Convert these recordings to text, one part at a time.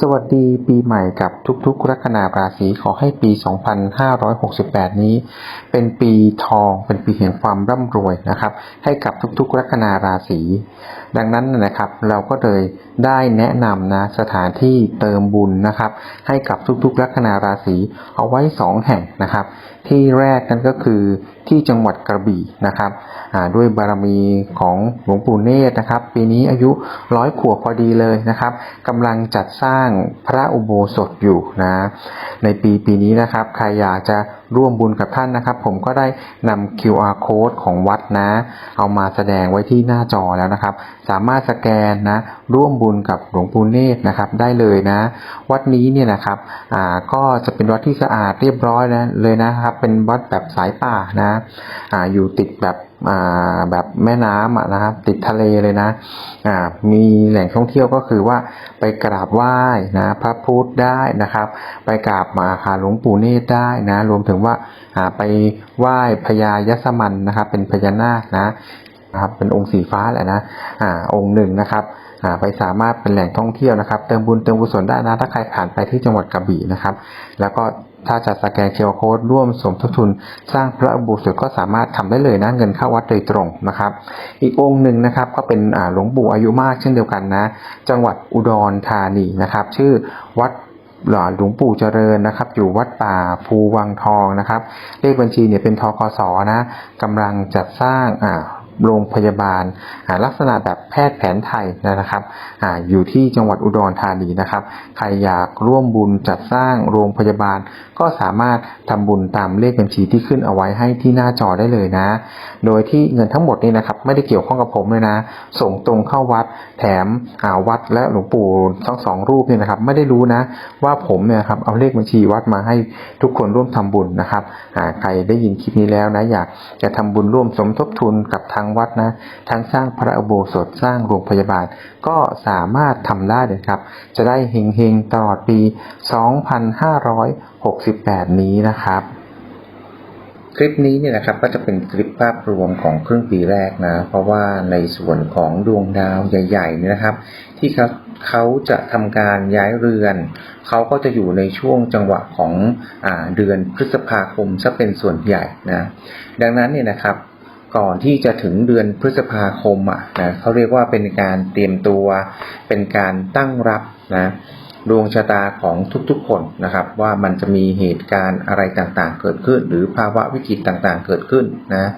สวัสดีปีใหม่กับทุกๆ ลัคนาราศีขอให้ปี 2568 นี้ เป็นปีทองเป็นปีแห่งความร่ำรวยนะครับ ให้กับทุกๆ ลัคนาราศีดังนั้นนะครับ เราก็เลยได้แนะนำนะสถานที่เติมบุญนะครับ ให้กับทุกๆ ลัคนาราศีเอาไว้ 2 แห่งนะครับที่แรกนั่นก็คือที่จังหวัดกระบี่นะครับด้วยบารมีของหลวงปู่เนตรนะครับ ปีนี้อายุร้อยขวบพอดีเลยนะครับกำลังจัดสร้างพระอุโบสถอยู่นะในปีปีนี้นะครับใครอยากจะ ร่วมบุญกับท่านนะครับ ผมก็ได้นำ QR code ของวัดนะ เอามาแสดงไว้ที่หน้าจอแล้วนะครับ สามารถสแกนนะ ร่วมบุญกับหลวงปู่เนตรนะครับ ได้เลยนะ วัดนี้เนี่ยนะครับอ่าก็จะเป็นวัดที่สะอาดเรียบร้อยนะเลยนะครับ เป็นวัดแบบสายป่านะอ่าอยู่ติดแบบ แบบแม่น้ำนะครับ ติดทะเลเลยนะอ่ามีแหล่งท่องเที่ยวก็คือว่าไปกราบไหว้นะพระพุทธได้นะครับ ไปกราบมาหาหลวงปู่เนตรได้นะ รวมถึงว่าอ่าไปไหว้พญายศมันนะครับ เป็นพญานาคนะนะครับเป็นองค์สีฟ้าแหละนะอ่าองค์หนึ่งนะครับอ่าไปสามารถเป็นแหล่งท่องเที่ยวนะครับ เติมบุญเติมกุศลได้นะถ้าใครผ่านไปที่จังหวัดกระบี่นะครับ แล้วก็ ถ้าจะสแกนเคอร์โค้ดร่วมสมทบทุน สร้างพระอุโบสถก็สามารถทำได้เลยนะเงินเข้าวัดโดยตรงนะครับ อีกองค์หนึ่งนะครับก็เป็นหลวงปู่อายุมากเช่นเดียวกันนะ จังหวัดอุดรธานีนะครับ ชื่อวัดหลวงปู่เจริญนะครับ อยู่วัดป่าภูวังทองนะครับ เลขบัญชีเนี่ยเป็นทกสนะกำลังจัดสร้างอ่าโรงพยาบาลลักษณะแบบแพทย์แผนไทยนะครับออยู่ที่จังหวัดอุดรธานีนะครับ ใครอยากร่วมบุญจัดสร้างโรงพยาบาล ก็สามารถทำบุญตามเลขบัญชีที่ขึ้นเอาไว้ให้ที่หน้าจอได้เลยนะ โดยที่เงินทั้งหมดนี่นะครับไม่ได้เกี่ยวข้องกับผมเลยนะ ส่งตรงเข้าวัดแถมอ่าวัดและหลวงปู่ทั้งสองรูปเนี่ยนะครับ ไม่ได้รู้นะ ว่าผมเนี่ยครับเอาเลขบัญชีวัดมาให้ทุกคนร่วมทำบุญนะครับอ่าใครได้ยินคลิปนี้แล้วนะอยากจะทำบุญร่วมสมทบทุนกับทางวัดนะทั้งสร้างพระอุโบสถสร้างโรงพยาบาล ก็สามารถทำได้เลยครับ จะได้เฮงๆตลอดปี 68 นี้นะครับ คลิปนี้เนี่ยนะครับก็จะเป็นคลิปภาพรวมของครึ่งปีแรกนะ เพราะว่าในส่วนของดวงดาวใหญ่ๆเนี่ยนะครับ ที่เขาเขาจะทำการย้ายเรือน เขาก็จะอยู่ในช่วงจังหวะของอเดือนพฤษภาคมซะเป็นส่วนใหญ่นะดังนั้นเนี่ยนะครับก่อนที่จะถึงเดือนพฤษภาคมอะนะเขาเรียกว่าเป็นการเตรียมตัวเป็นการตั้งรับนะ ดวงชะตาของทุกๆคนนะครับ ว่ามันจะมีเหตุการณ์อะไรต่างๆ เกิดขึ้น หรือภาวะวิกฤตต่างๆ เกิดขึ้นนะ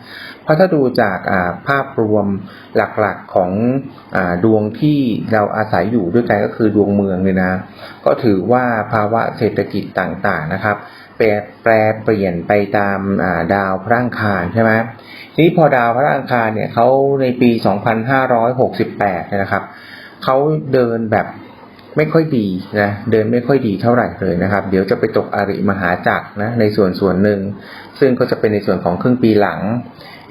เพราะถ้าดูจากาภาพรวมหลักๆของอดวงที่เราอาศัยอยู่ด้วยกันก็คือดวงเมืองเลยนะ ก็ถือว่าภาวะเศรษฐกิจต่างๆนะครับแปรแปรเปลี่ยนไปตามาดาวพระอังคารใช่ไหมทีนี้พอดาวพระอังคารเนี่ยเขาในปี 2568 นะครับเขาเดินแบบ ไม่ค่อยดีนะเดินไม่ค่อยดีเท่าไหร่เลยนะครับ เดี๋ยวจะไปตกอริมหาจักรนะในส่วนส่วนหนึ่ง ซึ่งก็จะเป็นในส่วนของครึ่งปีหลัง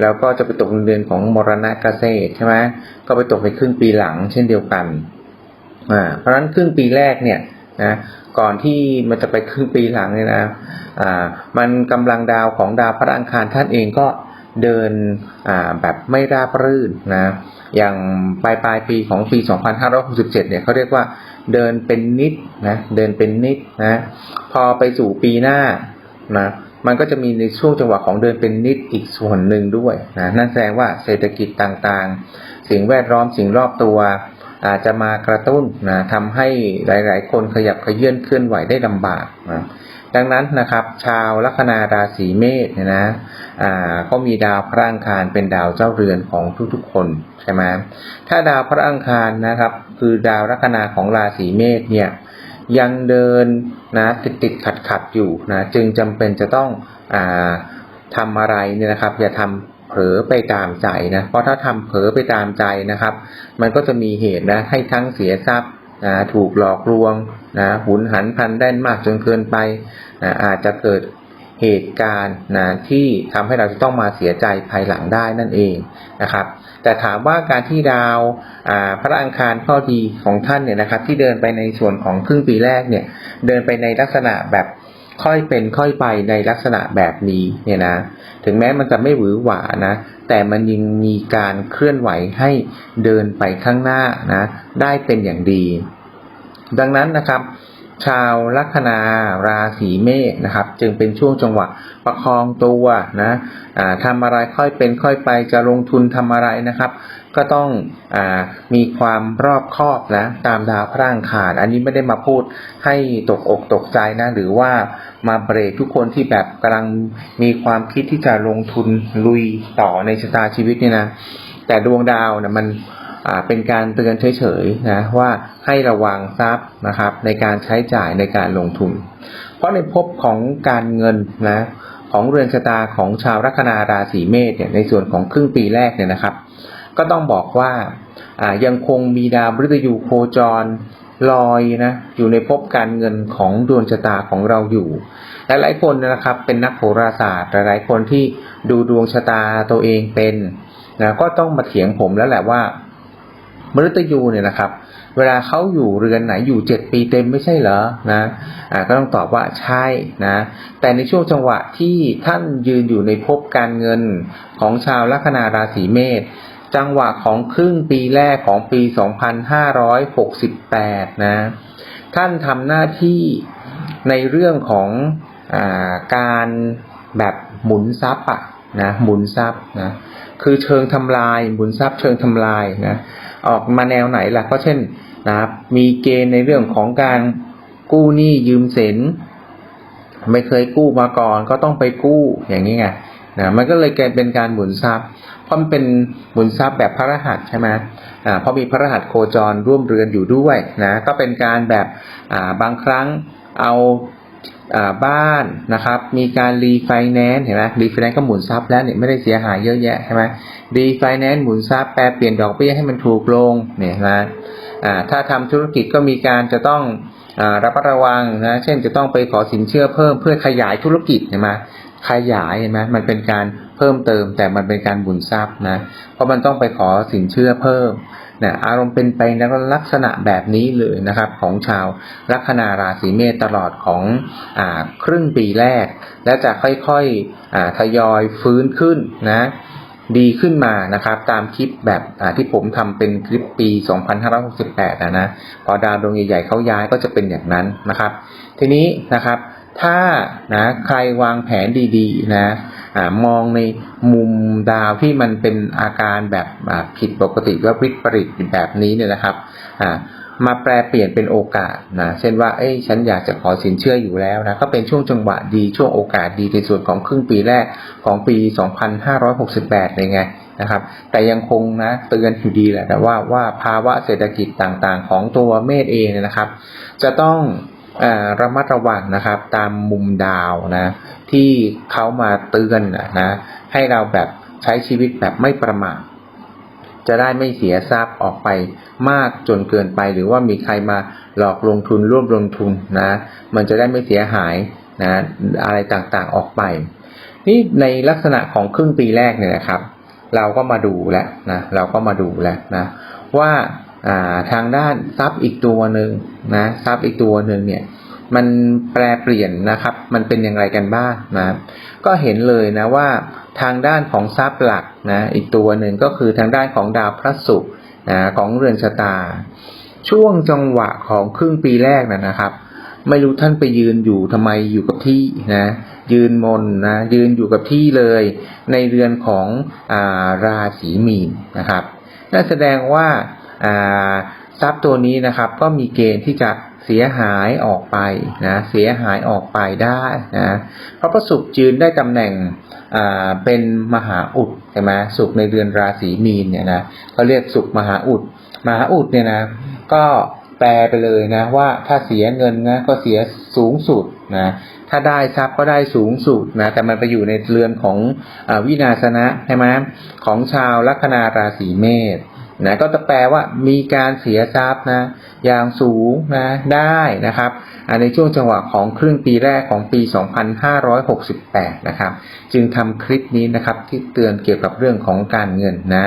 แล้วก็จะไปตกในเดือนของมรณะเกษตรใช่ไหมก็ไปตกในครึ่งปีหลังเช่นเดียวกันอ่าเพราะฉะนั้นครึ่งปีแรกเนี่ยนะก่อนที่มันจะไปครึ่งปีหลังเนี่ยนะอ่ามันกำลังดาวของดาวพระอังคารท่านเองก็ เดินอ่าแบบไม่ราบรื่นนะอย่างปลายปลายปีของปี 2567 เนี่ยเขาเรียกว่าเดินเป็นนิดนะเดินเป็นนิดนะพอไปสู่ปีหน้านะมันก็จะมีในช่วงจังหวะของเดินเป็นนิดอีกส่วนหนึ่งด้วยนะนั่นแสดงว่าเศรษฐกิจต่างๆ สิ่งแวดล้อมสิ่งรอบตัวอาจจะมากระตุ้นนะทำให้หลาย ๆ คนขยับขยื่นเคลื่อนไหวได้ลำบากนะ ดังนั้นนะครับ ชาวลัคนาราศีเมษเนี่ยนะอ่าก็มีดาวพระอังคารเป็นดาวเจ้าเรือนของทุกๆคนใช่ไหมถ้าดาวพระอังคารนะครับ คือดาวลัคนาของราศีเมษเนี่ยยังเดินนะติดติดขัดขัดๆอยู่นะจึงจำเป็นจะต้องอ่าทำอะไรเนี่ยนะครับ อย่าทำเผลอไปตามใจนะ เพราะถ้าทำเผลอไปตามใจนะครับ มันก็จะมีเหตุนะให้ทั้งเสียทรัพย์นะถูกหลอกลวง นะหุนหันพันแล่นมากจนเกินไปนะอาจจะเกิดเหตุการณ์นะที่ทำให้เราจะต้องมาเสียใจภายหลังได้นั่นเองนะครับ แต่ถามว่าการที่ดาวพระอังคารข้อดีของท่านเนี่ยนะครับ ที่เดินไปในส่วนของครึ่งปีแรกเนี่ย เดินไปในลักษณะแบบค่อยเป็นค่อยไปในลักษณะแบบนี้เนี่ยนะ ถึงแม้มันจะไม่หวือหวานะ แต่มันยังมีการเคลื่อนไหวให้เดินไปข้างหน้านะ ได้เป็นอย่างดี ดังนั้นนะครับ ชาวลัคนาราศีเมษนะครับ จึงเป็นช่วงจังหวะประคองตัวนะทำอะไรค่อยเป็นค่อยไปจะลงทุนทำอะไรนะครับ ก็ต้องอมีความรอบคอบนะตามดาวพระอังคารอันนี้ไม่ได้มาพูดให้ตกอกตกใจนะ หรือว่ามาเบรกทุกคนที่แบบกำลังมีความคิดที่จะลงทุนลุยต่อในชะตาชีวิตนี่นะแต่ดวงดาวนะมัน เป็นการเตือนเฉยๆนะว่าให้ระวังทรัพย์นะครับ ในการใช้จ่ายในการลงทุน เพราะในภพของการเงินนะของเรือนชะตาของชาวลัคนาราศีเมษเนี่ยในส่วนของครึ่งปีแรกเนี่ยนะครับ ก็ต้องบอกว่าอ่ายังคงมีดาวฤตยูโคจรลอยนะอยู่ในภพการเงินของดวงชะตาของเราอยู่หลายๆคนนะครับเป็นนักโหราศาสตร์หลายๆคนที่ดูดวงชะตาตัวเองเป็นนะก็ต้องมาเถียงผมแล้วแหละว่า มฤตยูเนี่ยนะครับ เวลาเขาอยู่เรือนไหนอยู่เจ็ดปีเต็มไม่ใช่เหรอนะอ่าก็ต้องตอบว่าใช่นะ แต่ในช่วงจังหวะที่ท่านยืนอยู่ในภพการเงินของชาวลัคนาราศีเมษจังหวะของครึ่งปีแรกของปี 2568 นะ ท่านทำหน้าที่ในเรื่องของอาการแบบหมุนทรัพย์อะ นะหมุนทรัพย์นะคือเชิงทำลายหมุนทรัพย์เชิงทำลายนะออกมาแนวไหนล่ะก็เช่นนะมีเกณฑ์ในเรื่องของการกู้หนี้ยืมสินไม่เคยกู้มาก่อนก็ต้องไปกู้อย่างนี้ไงนะมันก็เลยกลายเป็นการหมุนทรัพย์เพราะมันเป็นหมุนทรัพย์แบบพระรหัสใช่ไหมอ่าเพราะมีพระรหัสโคจรร่วมเรือนอยู่ด้วยนะก็เป็นการแบบอ่าบางครั้งเอา บ้านนะครับ มีการรีไฟแนนซ์เห็นไหมรีไฟแนนซ์ก็หมุนทรัพย์แล้วเนี่ยไม่ได้เสียหายเยอะแยะใช่ไหมรีไฟแนนซ์หมุนทรัพย์แปลเปลี่ยนดอกเบี้ยให้มันถูกลงเนี่ยนะอ่าถ้าทำธุรกิจก็มีการจะต้องอ่าระมัดระวังนะเช่นจะต้องไปขอสินเชื่อเพิ่มเพื่อขยายธุรกิจเห็นไหม ขยายเห็นไหมมันเป็นการเพิ่มเติม แต่มันเป็นการบุญทรัพย์นะ เพราะมันต้องไปขอสินเชื่อเพิ่มนะอารมณ์เป็นไปในลักษณะแบบนี้เลยนะครับ ของชาวลัคนาราศีเมษตลอดของอ่าครึ่งปีแรก และจะค่อยๆอ่าทยอยฟื้นขึ้นนะดีขึ้นมานะครับ ตามคลิปแบบที่ผมทำเป็นคลิปปี 2568นะนะพอดาวดวงใหญ่ๆเขาย้ายก็จะเป็นอย่างนั้นนะครับ ทีนี้นะครับ ถ้านะใครวางแผนดีๆนะอมองในมุมดาวที่มันเป็นอาการแบบผิดปกติว่าวิปริตแบบนี้เนี่ยนะครับมาแปลเปลี่ยนเป็นโอกาสนะเช่นว่าเอ้ยฉันอยากจะขอสินเชื่ออยู่แล้วนะก็เป็นช่วงจังหวะดีช่วงโอกาสดีในส่วนของครึ่งปีแรกของปี 2568เลยไงนะครับ แต่ยังคงนะเตือนอยู่ดีแหละแต่ว่าว่าภาวะเศรษฐกิจต่างๆ ของตัวเมษเองนะครับ จะต้อง ระมัดระวังนะครับ ตามมุมดาวนะ ที่เขามาเตือนนะให้เราแบบใช้ชีวิตแบบไม่ประมาทจะได้ไม่เสียทรัพย์ออกไปมากจนเกินไป หรือว่ามีใครมาหลอกลงทุนร่วมลงทุนนะ มันจะได้ไม่เสียหายนะอะไรต่างๆออกไป นี่ในลักษณะของครึ่งปีแรกเนี่ยนะครับ เราก็มาดูแล้วนะเราก็มาดูแล้วนะว่า ทางด้านทรัพย์อีกตัวหนึ่งนะทรัพย์อีกตัวหนึ่งเนี่ยมันแปลเปลี่ยนนะครับ มันเป็นอย่างไรกันบ้างนะก็เห็นเลยนะว่าทางด้านของทรัพย์หลักนะอีกตัวหนึ่งก็คือทางด้านของดาวพระศุกร์นะของเรือนชะตา ช่วงจังหวะของครึ่งปีแรกนะนะครับ ไม่รู้ท่านไปยืนอยู่ทำไมอยู่กับที่นะยืนมนนะยืนอยู่กับที่เลย ในเรือนของอาราศีมีนนะครับนั่นแสดงว่า ทรัพย์ตัวนี้นะครับก็มีเกณฑ์ที่จะเสียหายออกไปนะเสียหายออกไปได้นะเพราะพระศุกร์ยืนได้ตำแหน่งเป็นมหาอุดใช่ไหมศุกร์ในเรือนราศีมีนเนี่ยนะเขาเรียกศุกร์มหาอุด มหาอุดเนี่ยนะก็แปลไปเลยนะว่าถ้าเสียเงินนะก็เสียสูงสุดนะถ้าได้ทรัพย์ก็ได้สูงสุดนะแต่มันไปอยู่ในเรือนของอวินาศนะใช่ไหมของชาวลัคนาราศีเมษ นะก็จะแปลว่ามีการเสียทรัพย์นะอย่างสูงนะได้นะครับในช่วงจังหวะของครึ่งปีแรกของปี 2568 นะครับ จึงทำคลิปนี้นะครับที่เตือนเกี่ยวกับเรื่องของการเงินนะ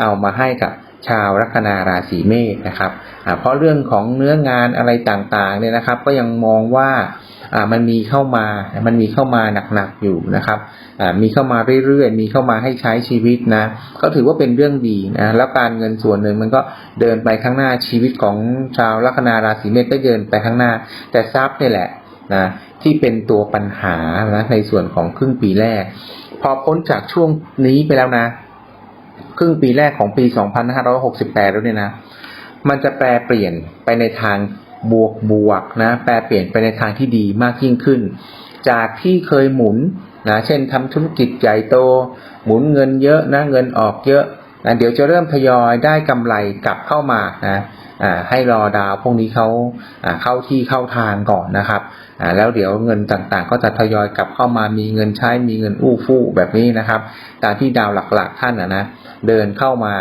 เอามาให้กับชาวลัคนาราศีเมษนะครับ เพราะเรื่องของเนื้องานอะไรต่างๆเนี่ยนะครับ ก็ยังมองว่า มันมีเข้ามา มันมีเข้ามาหนักๆอยู่นะครับมีเข้ามาเรื่อยๆ มีเข้ามาให้ใช้ชีวิตนะ ก็ถือว่าเป็นเรื่องดีนะ แล้วการเงินส่วนหนึ่งมันก็เดินไปข้างหน้าชีวิตของชาวลัคนาราศีเมษก็เดินไปข้างหน้า แต่ทรัพย์นี่แหละนะที่เป็นตัวปัญหานะในส่วนของครึ่งปีแรก พอพ้นจากช่วงนี้ไปแล้วนะ ครึ่งปีแรกของปี 2568 แล้วเนี่ยนะ มันจะแปลเปลี่ยนไปในทาง บวกบวกนะแปลเปลี่ยนไปในทางที่ดีมากยิ่งขึ้น จากที่เคยหมุนนะเช่นทำธุรกิจใหญ่โต หมุนเงินเยอะนะเงินออกเยอะนะเดี๋ยวจะเริ่มทยอยได้กำไรกลับเข้ามานะให้รอดาวพวกนี้เขาเข้าที่เข้าทางก่อนนะครับแล้วเดี๋ยวเงินต่างๆ ก็จะทยอยกลับเข้ามามีเงินใช้มีเงินอู้ฟู่แบบนี้นะครับ ตามที่ดาวหลักๆท่านนะเดินเข้ามา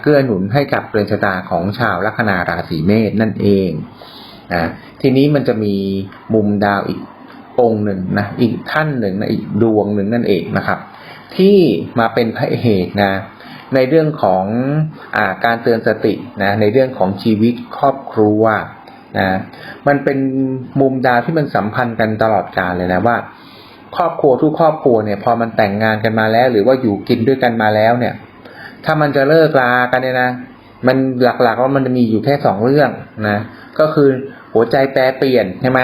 เกื้อหนุนให้กับเรือนชะตาของชาวลัคนาราศีเมษนั่นเองอทีนี้มันจะมีมุมดาวอีกองหนึ่งนะอีกท่านหนึ่งนะอีกดวงหนึ่งนั่นเองนะครับ ที่มาเป็นพระเอกนะในเรื่องของอาการเตือนสตินะในเรื่องของชีวิตครอบครัวนะมันเป็นมุมดาวที่มันสัมพันธ์กันตลอดกาลเลยนะว่า ครอบครัวทุกครอบครัวเนี่ยพอมันแต่งงานกันมาแล้ว หรือว่าอยู่กินด้วยกันมาแล้วเนี่ย ถ้ามันจะเลิกลากันเนี่ยนะมันหลักๆว่ามันจะมีอยู่แค่สองเรื่องนะก็คือหัวใจแปรเปลี่ยนใช่ไหม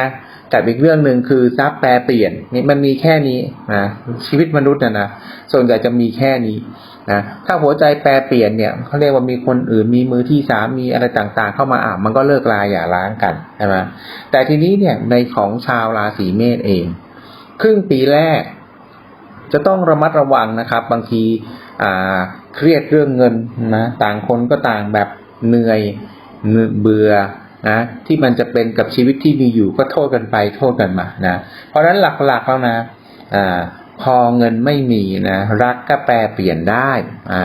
กับอีกเรื่องหนึ่งคือทรัพย์แปรเปลี่ยนนี่มันมีแค่นี้นะชีวิตมนุษย์นะนะส่วนใหญ่จะมีแค่นี้นะถ้าหัวใจแปรเปลี่ยนเนี่ยเขาเรียกว่ามีคนอื่นมีมือที่สามมีอะไรต่างๆ เข้ามาอะมันก็เลิกลาอย่าร้างกันใช่ไหมแต่ทีนี้เนี่ยในของชาวราศีเมษเอง ครึ่งปีแรก จะต้องระมัดระวังนะครับ บางที เครียดเรื่องเงินนะต่างคนก็ต่างแบบเหนื่อยเบื่อนะที่มันจะเป็นกับชีวิตที่มีอยู่ก็โทษกันไปโทษกันมานะเพราะฉะนั้นหลักๆแล้วนะอ่าพอเงินไม่มีนะรักก็แปรเปลี่ยนได้อ่า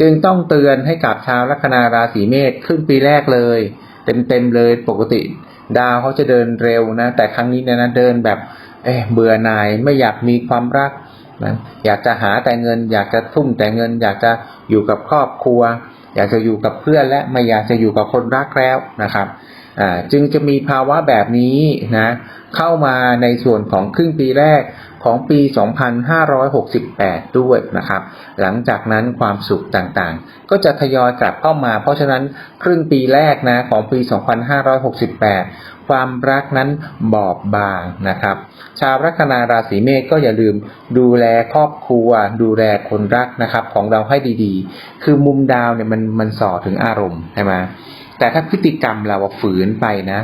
จึงต้องเตือนให้กับชาวลัคนาราศีเมษครึ่งปีแรกเลย เต็มๆเลยปกติ ดาวเขาจะเดินเร็วนะแต่ครั้งนี้เนี่ยนะเดินแบบเอ๊ะเบื่อหน่ายไม่อยากมีความรัก นะอยากจะหาแต่เงิน อยากจะทุ่มแต่เงิน อยากจะอยู่กับครอบครัว อยากจะอยู่กับเพื่อนและไม่อยากจะอยู่กับคนรักแล้วนะครับ จึงจะมีภาวะแบบนี้นะเข้ามาในส่วนของครึ่งปีแรกของปี 2568 ด้วยนะครับ หลังจากนั้นความสุขต่างๆ ก็จะทยอยกลับเข้ามา เพราะฉะนั้นครึ่งปีแรกนะของปี 2568 ความรักนั้นบอบบางนะครับ ชาวลัคนาราศีเมษก็อย่าลืมดูแลครอบครัว ดูแลคนรักนะครับของเราให้ดีๆ คือมุมดาวเนี่ยมันมันสอถึงอารมณ์ใช่ไหม แต่ถ้าพฤติกรรมเราฝืนไปนะ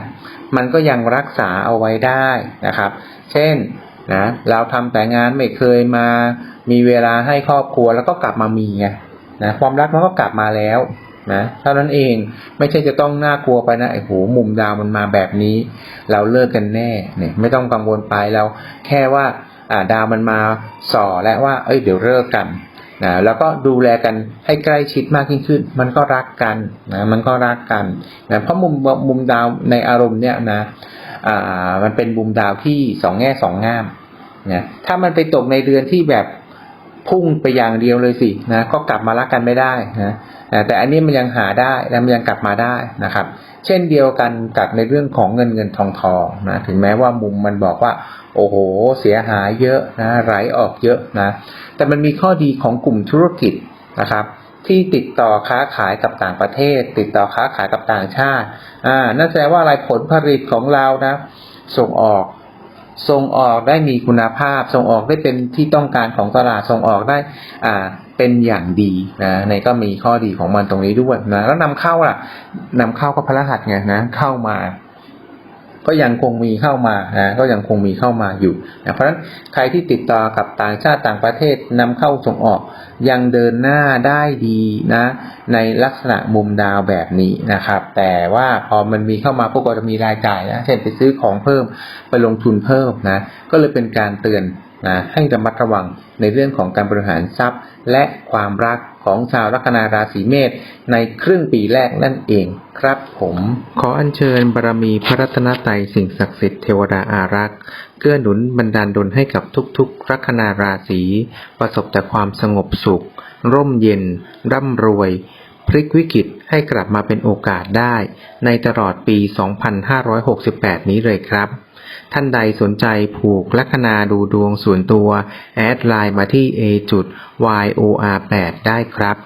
มันก็ยังรักษาเอาไว้ได้นะครับ เช่นนะเราทำแต่งานไม่เคยมา มีเวลาให้ครอบครัวแล้วก็กลับมามีไงนะความรักมันก็กลับมาแล้วนะเท่านั้นเองไม่ใช่จะต้องน่ากลัวไปนะไอ้โหมุมดาวมันมาแบบนี้ เราเลิกกันแน่เนี่ยไม่ต้องกังวลไปเราแค่ว่าอ่าดาวมันมาส่อและว่า เอ้ยเดี๋ยวเลิกกัน นะแล้วก็ดูแลกันให้ใกล้ชิดมากยิ่งขึ้น มันก็รักกันนะมันก็รักกันนะเพราะมุมมุมดาวในอารมณ์เนี่ยนะอ่ามันเป็นมุมดาวที่สองแง่สองง่ามนะถ้ามันไปตกในเดือนที่แบบ พุ่งไปอย่างเดียวเลยสินะก็กลับมารักกันไม่ได้นะแต่อันนี้มันยังหาได้และมันยังกลับมาได้นะครับ เช่นเดียวกันกับในเรื่องของเงินเงินทองทองนะถึงแม้ว่ามุมมันบอกว่า โอ้โห เสียหายเยอะนะไหลออกเยอะนะแต่มันมีข้อดีของกลุ่มธุรกิจนะครับ ที่ติดต่อค้าขายกับต่างประเทศ ติดต่อค้าขายกับต่างชาติอ่านั่นแสดงว่าอะไรผลผลิตของเรานะส่งออก ส่งออกได้มีคุณภาพ ส่งออกได้เป็นที่ต้องการของตลาดส่งออกได้อ่าเป็นอย่างดีนะในก็มีข้อดีของมันตรงนี้ด้วยนะแล้วนำเข้าล่ะนำเข้าก็พระรหัสไงนะเข้ามา ก็ยังคงมีเข้ามานะก็ยังคงมีเข้ามาอยู่นะเพราะฉะนั้นใครที่ติดต่อกับต่างชาติต่างประเทศนำเข้าส่งออก ยังเดินหน้าได้ดีนะ ในลักษณะมุมดาวแบบนี้นะครับ แต่ว่าพอมันมีเข้ามาพวกก็จะมีรายจ่ายนะเช่นไปซื้อของเพิ่มไปลงทุนเพิ่มนะ ก็เลยเป็นการเตือนนะให้ระมัดระวังในเรื่องของการบริหารทรัพย์และความรัก ของชาวลัคนาราศีเมษในครึ่งปีแรกนั่นเองครับผม ขออัญเชิญบารมีพระรัตนตรัยสิ่งศักดิ์สิทธิ์เทวดาอารักษ์เกื้อหนุนบันดาลดลให้กับทุกๆลัคนาราศีประสบแต่ความสงบสุข ร่มเย็น ร่ำรวย พลิกวิกฤตให้กลับมาเป็นโอกาสได้ ในตลอดปี 2568 นี้เลยครับ ท่านใดสนใจผูกลัคนาดูดวงส่วนตัว แอดไลน์มาที่ a. yor8 ได้ครับ